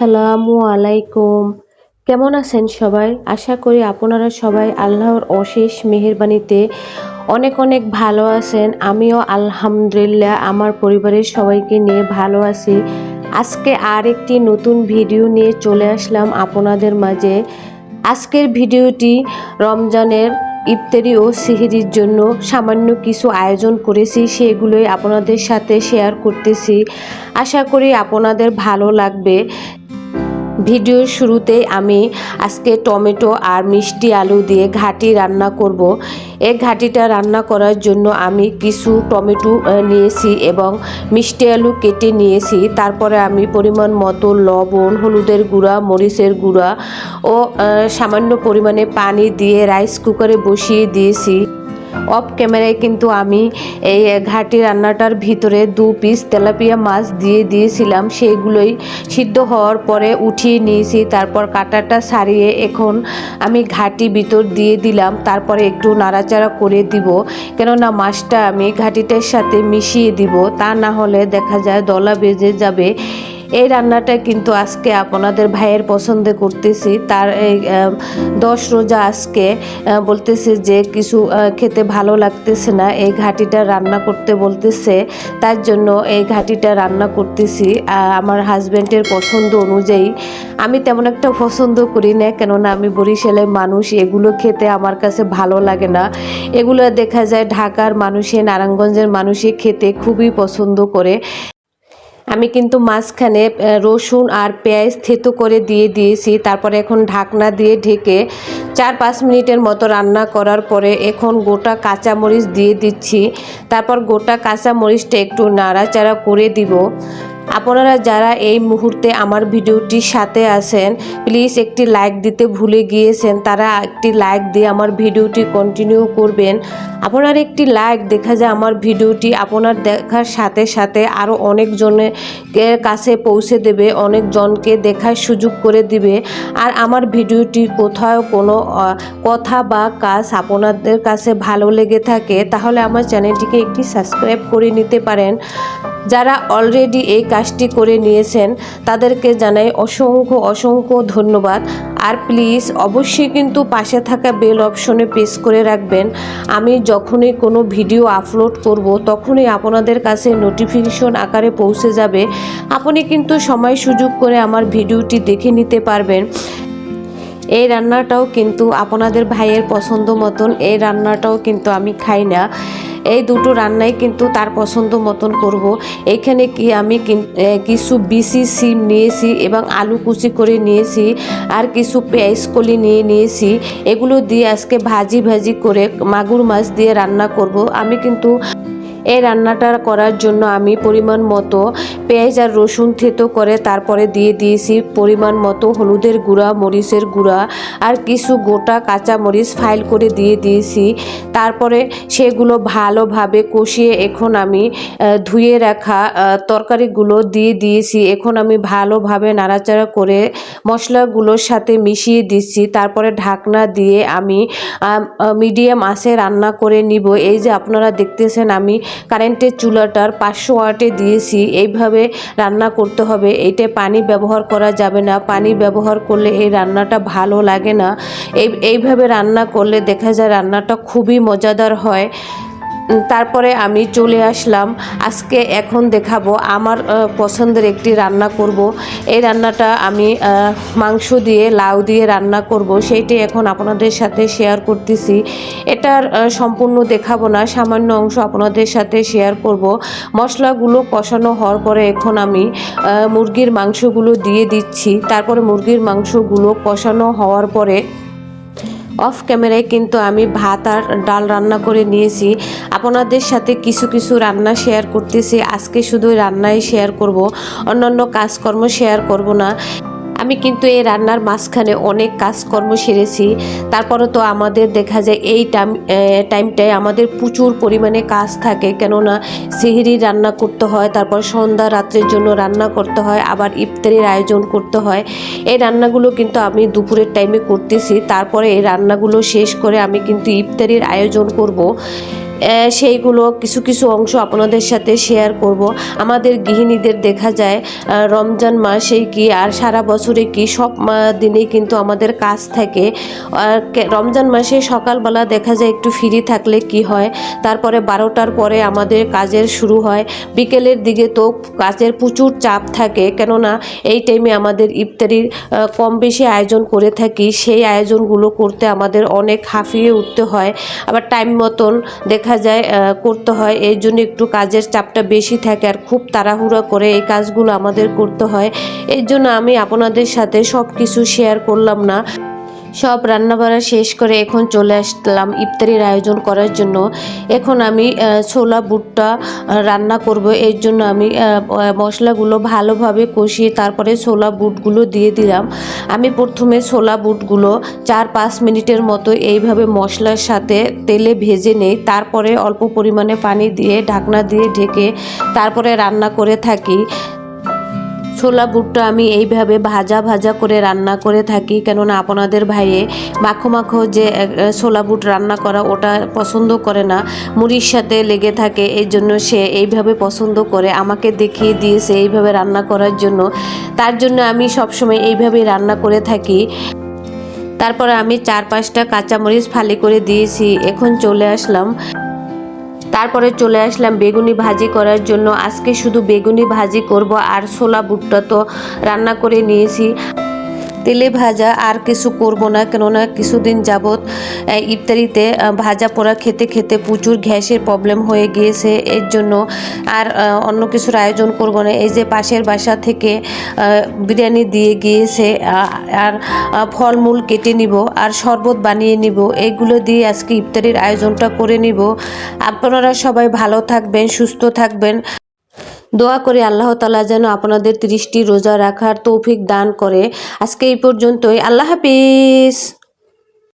আসসালামু আলাইকুম। কেমন আছেন সবাই? আশা করি আপনারা সবাই আল্লাহর অশেষ মেহেরবানিতে অনেক অনেক ভালো আছেন। আমিও আলহামদুলিল্লাহ আমার পরিবারের সবাইকে নিয়ে ভালো আছি। আজকে আর একটি নতুন ভিডিও নিয়ে চলে আসলাম আপনাদের মাঝে। আজকের ভিডিওটি রমজানের ইফতারি ও সিহিরির জন্য সামান্য কিছু আয়োজন করেছি, সেগুলোই আপনাদের সাথে শেয়ার করতেছি। আশা করি আপনাদের ভালো লাগবে। ভিডিওর শুরুতেই আমি আজকে টমেটো আর মিষ্টি আলু দিয়ে ঘাটি রান্না করব। এই ঘাটিটা রান্না করার জন্য আমি কিছু টমেটো নিয়েছি এবং মিষ্টি আলু কেটে নিয়েছি। তারপরে আমি পরিমাণ মতো লবণ, হলুদের গুঁড়া, মরিচের গুঁড়া ও সামান্য পরিমাণে পানি দিয়ে রাইস কুকারে বসিয়ে দিয়েছি। অফ ক্যামেরায় কিন্তু আমি এই ঘাটি রান্নাটার ভিতরে দু পিস তেলাপিয়া মাছ দিয়ে দিয়েছিলাম। সেইগুলোই সিদ্ধ হওয়ার পরে উঠিয়ে নিয়েছি। তারপর কাটাটা সারিয়ে এখন আমি ঘাটি ভিতর দিয়ে দিলাম। তারপরে একটু নাড়াচাড়া করে দিব। কেননা মাছটা আমি ঘাটিটার সাথে মিশিয়ে দিব। তা না হলে দেখা যায় দলা বেজে যাবে। এই রান্নাটা কিন্তু আজকে আপনাদের ভাইয়ের পছন্দে করতেছি। তার এই দশ রোজা আজকে বলতেছে যে কিছু খেতে ভালো লাগতেছে না। এই ঘাটিটা রান্না করতে বলতেছে, তার জন্য এই ঘাটিটা রান্না করতেছি। আমার হাজব্যান্ডের পছন্দ অনুযায়ী আমি তেমন একটা পছন্দ করি না, কেননা আমি বরিশালের মানুষ, এগুলো খেতে আমার কাছে ভালো লাগে না। এগুলো দেখা যায় ঢাকার মানুষে, নারায়ণগঞ্জের মানুষে খেতে খুবই পছন্দ করে। আমি কিন্তু মাঝখানে রসুন আর পেঁয়াজ থেতো করে দিয়ে দিয়েছি। তারপরে এখন ঢাকনা দিয়ে ঢেকে চার পাঁচ মিনিটের মতো রান্না করার পরে এখন গোটা কাঁচামরিচ দিয়ে দিচ্ছি। তারপর গোটা কাঁচামরিচটা একটু নাড়াচাড়া করে দিব। আপনারা যারা এই মুহূর্তে আমার ভিডিওটির সাথে আছেন প্লিজ একটি লাইক দিতে ভুলে গিয়েছেন, তারা একটি লাইক দিয়ে আমার ভিডিওটি কন্টিনিউ করবেন। আপনার একটি লাইক দেখা যায় আমার ভিডিওটি আপনার দেখার সাথে সাথে আরও অনেকজনের কাছে পৌঁছে দেবে, অনেকজনকে দেখার সুযোগ করে দিবে। আর আমার ভিডিওটি কোথাও কোনো কথা বা কাজ আপনাদের কাছে ভালো লেগে থাকে, তাহলে আমার চ্যানেলটিকে একটি সাবস্ক্রাইব করে নিতে পারেন। যারা অলরেডি এই কাজটি করে নিয়েছেন, তাদেরকে জানাই অসংখ্য অসংখ্য ধন্যবাদ। আর প্লিজ অবশ্যই কিন্তু পাশে থাকা বেল অপশনে প্রেস করে রাখবেন। আমি যখনই কোনো ভিডিও আপলোড করব, তখনই আপনাদের কাছে নোটিফিকেশন আকারে পৌঁছে যাবে। আপনি কিন্তু সময় সুযোগ করে আমার ভিডিওটি দেখে নিতে পারবেন। এই রান্নাটাও কিন্তু আপনাদের ভাইয়ের পছন্দ মতন, এই রান্নাটাও কিন্তু আমি খাই না। এই দুটো রান্নাই কিন্তু তার পছন্দ মতন করব। এখানে কি আমি কিছু বিসি সিম নিয়েছি এবং আলু কুচি করে নিয়েছি আর কিছু পেঁয়াজ কলি নিয়ে নিয়েছি। এগুলো দিয়ে আজকে ভাজি ভাজি করে মাগুর মাছ দিয়ে রান্না করব। আমি কিন্তু এই রান্নাটা করার জন্য আমি পরিমাণ মতো পেঁয়াজ আর রসুন থেতো করে তারপরে দিয়ে দিয়েছি পরিমাণ মতো হলুদের গুঁড়া, মরিচের গুঁড়া আর কিছু গোটা কাঁচা মরিচ ফাইল করে দিয়ে দিয়েছি। তারপরে সেগুলো ভালোভাবে কষিয়ে এখন আমি ধুয়ে রাখা তরকারিগুলো দিয়ে দিয়েছি। এখন আমি ভালোভাবে নাড়াচাড়া করে মশলাগুলোর সাথে মিশিয়ে দিচ্ছি। তারপরে ঢাকনা দিয়ে আমি মিডিয়াম আঁচে রান্না করে নিব। এই যে আপনারা দেখতেছেন আমি কারেন্টের চুলাটার পাঁচশো ওয়াটে দিয়েছি, এইভাবে রান্না করতে হবে। এইটা পানি ব্যবহার করা যাবে না। পানি ব্যবহার করলে এই রান্নাটা ভালো লাগে না। এই, এইভাবে রান্না করলে দেখা যায় রান্নাটা খুবই মজাদার হয়। তারপরে আমি চলে আসলাম। আজকে এখন দেখাবো আমার পছন্দের একটি রান্না করব। এই রান্নাটা আমি মাংস দিয়ে, লাউ দিয়ে রান্না করব। সেইটি এখন আপনাদের সাথে শেয়ার করতেছি। এটার সম্পূর্ণ দেখাবো না, সামান্য অংশ আপনাদের সাথে শেয়ার করব। মশলাগুলো কষানো হওয়ার পরে এখন আমি মুরগির মাংসগুলো দিয়ে দিচ্ছি। তারপরে মুরগির মাংসগুলো কষানো হওয়ার পরে অফ ক্যামেরায় কিন্তু আমি ভাত আর ডাল রান্না করে নিয়েছি। আপনাদের সাথে কিছু কিছু রান্না শেয়ার করতেছি। আজকে শুধু রান্নাই শেয়ার করব। অন্যান্য কাজকর্ম শেয়ার করব না। আমি কিন্তু এই রান্নার মাঝখানে অনেক কাজকর্ম সেরেছি। তারপরে তো আমাদের দেখা যায় এই টাইম টাইমটায় আমাদের প্রচুর পরিমাণে কাজ থাকে। কেননা সিহিরি রান্না করতে হয়, তারপর সন্ধ্যা রাত্রের জন্য রান্না করতে হয়, আবার ইফতারির আয়োজন করতে হয়। এই রান্নাগুলো কিন্তু আমি দুপুরের টাইমে করতেছি। তারপরে এই রান্নাগুলো শেষ করে আমি কিন্তু ইফতারির আয়োজন করব। সেইগুলো কিছু কিছু অংশ আপনাদের সাথে শেয়ার করব। আমাদের গৃহিণীদের দেখা যায় রমজান মাসে কি আর সারা বছরে কি সব দিনেই কিন্তু আমাদের কাজ থাকে। আর রমজান মাসে সকালবেলা দেখা যায় একটু ফ্রি থাকলে কি হয়? তারপরে বারোটার পরে আমাদের কাজের শুরু হয়। বিকেলের দিকে তো কাজের প্রচুর চাপ থাকে, কেননা এই টাইমে আমাদের ইফতারির কম বেশি আয়োজন করে থাকি। সেই আয়োজনগুলো করতে আমাদের অনেক হাঁফিয়ে উঠতে হয়। আবার টাইম মতন দেখা যায় করতে হয়। এই জন্য একটু কাজের চাপটা বেশি থাকে আর খুব তাড়াহুড়া করে এই কাজগুলো আমাদের করতে হয়। এর জন্য আমি আপনাদের সাথে সব কিছু শেয়ার করলাম না। সব রান্নাবাড়া শেষ করে এখন চলে আসলাম ইফতারির আয়োজন করার জন্য। এখন আমি ছোলা বুটটা রান্না করব। এর জন্য আমি মশলাগুলো ভালোভাবে কষিয়ে তারপরে ছোলা বুটগুলো দিয়ে দিলাম। আমি প্রথমে ছোলা বুটগুলো চার পাঁচ মিনিটের মতো এইভাবে মশলার সাথে তেলে ভেজে নেই। তারপরে অল্প পরিমাণে পানি দিয়ে ঢাকনা দিয়ে ঢেকে তারপরে রান্না করে থাকি। ছোলা বুটটা আমি এইভাবে ভাজা ভাজা করে রান্না করে থাকি, কেননা আপনাদের ভাইয়ে মাখো মাখো যে ছোলা বুট রান্না করা ওটা পছন্দ করে না, মুড়ির সাথে লেগে থাকে, এই জন্য সে এইভাবে পছন্দ করে, আমাকে দেখিয়ে দিয়েছে এইভাবে রান্না করার জন্য। তার জন্য আমি সবসময় এইভাবেই রান্না করে থাকি। তারপরে আমি চার পাঁচটা কাঁচামরিচ ফালি করে দিয়েছি, এখন চলে আসলাম। তারপরে চলে আসলাম বেগুনি ভাজি করার জন্য। আজকে শুধু বেগুনি ভাজি করব আর ছোলা বুটটা তো রান্না করে নিয়েছি। তেলে ভাজা আর কিছু করব না, কেননা কিছুদিন যাবৎ ইফতারিতে ভাজা পোড়া খেতে খেতে প্রচুর গ্যাসের প্রবলেম হয়ে গিয়েছে। এর জন্য আর অন্য কিছুর আয়োজন করব না। এই যে পাশের বাসা থেকে বিরিয়ানি দিয়ে গিয়েছে আর ফলমূল কেটে নিব আর শরবত বানিয়ে নিব। এইগুলো দিয়ে আজকে ইফতারির আয়োজনটা করে নিব। আপনারা সবাই ভালো থাকবেন, সুস্থ থাকবেন। দোয়া করে আল্লাহ তালা যেন আপনাদের ত্রিশটি রোজা রাখার তৌফিক দান করে। আজকে এই পর্যন্তই। আল্লাহ হাফিজ।